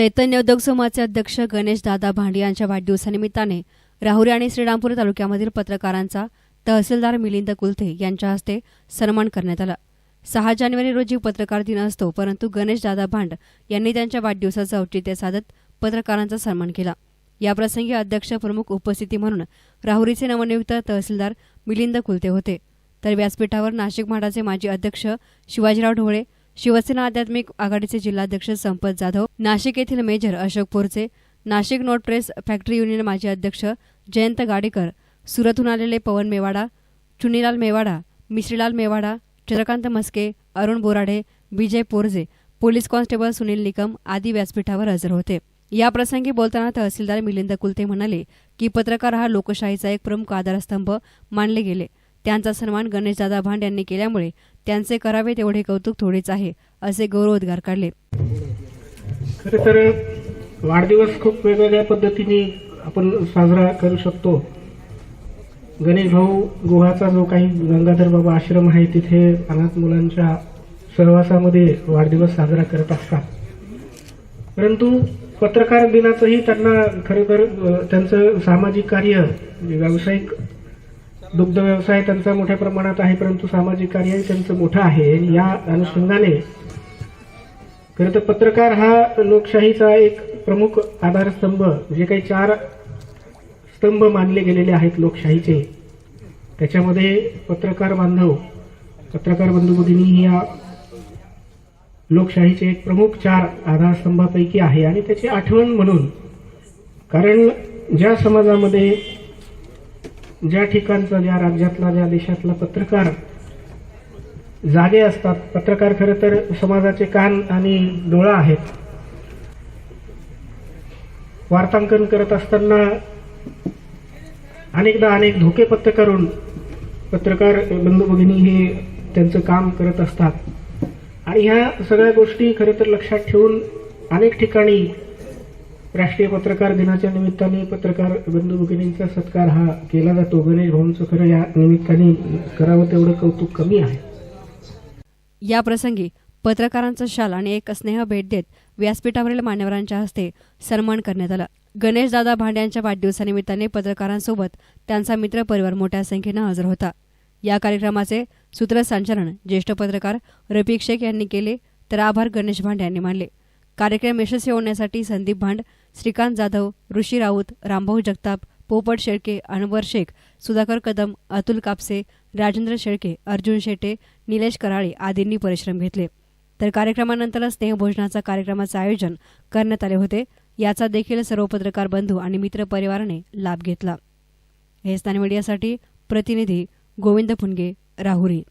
चैतन्य उद्योग समूहाचे अध्यक्ष गणेश दादा भांडी यांच्या वाढदिवसानिमित्ताने राहुरी आणि श्रीरामपूर तालुक्यामधील पत्रकारांचा तहसीलदार मिलिंद कुलथे यांच्या हस्ते सन्मान करण्यात आला. सहा जानेवारी रोजी पत्रकार दिन असतो परंतु गणेश दादा भांड यांनी त्यांच्या वाढदिवसाचं औचित्य साधत पत्रकारांचा सन्मान केला. याप्रसंगी अध्यक्ष प्रमुख उपस्थिती म्हणून राहुरीचे नवनियुक्त तहसीलदार मिलिंद कुलते होते. तर व्यासपीठावर नाशिक म्हाडाचे माजी अध्यक्ष शिवाजीराव ढोळे शिवसेना आध्यात्मिक आघाडीचे जिल्हाध्यक्ष संपत जाधव नाशिक येथील major Ashok Porche Nashik note press factory union माजी अध्यक्ष जयंत गाडेकर सुरतहून आलेले पवन मेवाडा चुनीलाल मेवाडा मिश्रीलाल मेवाडा चंद्रकांत मस्के अरुण बोराडे विजय पोरजे पोलीस कॉन्स्टेबल सुनील निकम आदी व्यासपीठावर हजर होते. या प्रसंगी बोलताना तहसीलदार मिलिंद कुलते म्हणाले की पत्रकार हा लोकशाहीचा एक प्रमुख आधारस्तंभ मानले गेले. त्यांचा सन्मान गणेशदादा भांड यांनी केल्यामुळे त्यांचे करावे तेवढे कौतुक थोडेच आहे असे गौरवोद्गार काढले. खरं तर वाढदिवस खूप वेगवेगळ्या पद्धतीने आपण साजरा करू शकतो. गणेश भाऊ गुहाचा जो काही गंगाधर बाबा आश्रम आहे तिथे अनाथ मुलांच्या सहवासामध्ये वाढदिवस साजरा करत असतात. परंतु पत्रकार दिनाचंही त्यांना खरं तर त्यांचं सामाजिक कार्य व्यावसायिक दुग्ध व्यवसाय त्यांचा मोठ्या प्रमाणात आहे परंतु सामाजिक कार्य त्यांचं मोठं आहे. या अनुषंगाने खरं तर पत्रकार हा लोकशाहीचा एक प्रमुख आधारस्तंभ जे काही चार स्तंभ मानले गेलेले आहेत लोकशाहीचे. त्याच्यामध्ये पत्रकार बांधव पत्रकार बंधू भगिनी ही या लोकशाहीचे एक प्रमुख चार आधारस्तंभापैकी आहे. आणि त्याची आठवण म्हणून कारण ज्या समाजामध्ये ज्या ठिकाणचा ज्या राज्यातला ज्या देशातला पत्रकार जागे असतात पत्रकार खरं तर समाजाचे कान आणि डोळा आहेत. वार्तांकन करत असताना अनेकदा अनेक धोके पत्करून पत्रकार बंधू भगिनी हे त्यांचं काम करत असतात. आणि ह्या सगळ्या गोष्टी खरं तर लक्षात ठेवून अनेक ठिकाणी राष्ट्रीय पत्रकार दिनाच्या निमित्ताने पत्रकार बंधू भगिनींचा सत्कार हा केला जातो. गणेश भाऊंचं खरं या निमित्ताने करावं तेवढं कौतुक कमी आहे. या प्रसंगी पत्रकारांचा शाल आणि एक स्नेह भेट देत व्यासपीठावरील मान्यवरांच्या हस्ते सन्मान करण्यात आला. गणेशदादा भांड यांच्या वाढदिवसानिमित्ताने पत्रकारांसोबत त्यांचा मित्र परिवार मोठ्या संख्येनं हजर होता. या कार्यक्रमाचे सूत्रसंचालन ज्येष्ठ पत्रकार रफिक शेख यांनी केले तर आभार गणेश भांडे यांनी मानले. कार्यक्रम यशस्वी होण्यासाठी संदीप भांड श्रीकांत जाधव ऋषी राऊत रामभाऊ जगताप पोपट शेळके अनवर शेख सुधाकर कदम अतुल कापसे राजेंद्र शेळके अर्जुन शेटे निलेश कराळे आदींनी परिश्रम घेतले. तर कार्यक्रमानंतर स्नेहभोजनाचा कार्यक्रमाचं आयोजन करण्यात आले होते. याचा देखील सर्व पत्रकार बंधू आणि मित्र परिवाराने लाभ घेतला. हे स्थान मीडियासाठी प्रतिनिधी गोविंद फुनगे राहुरी.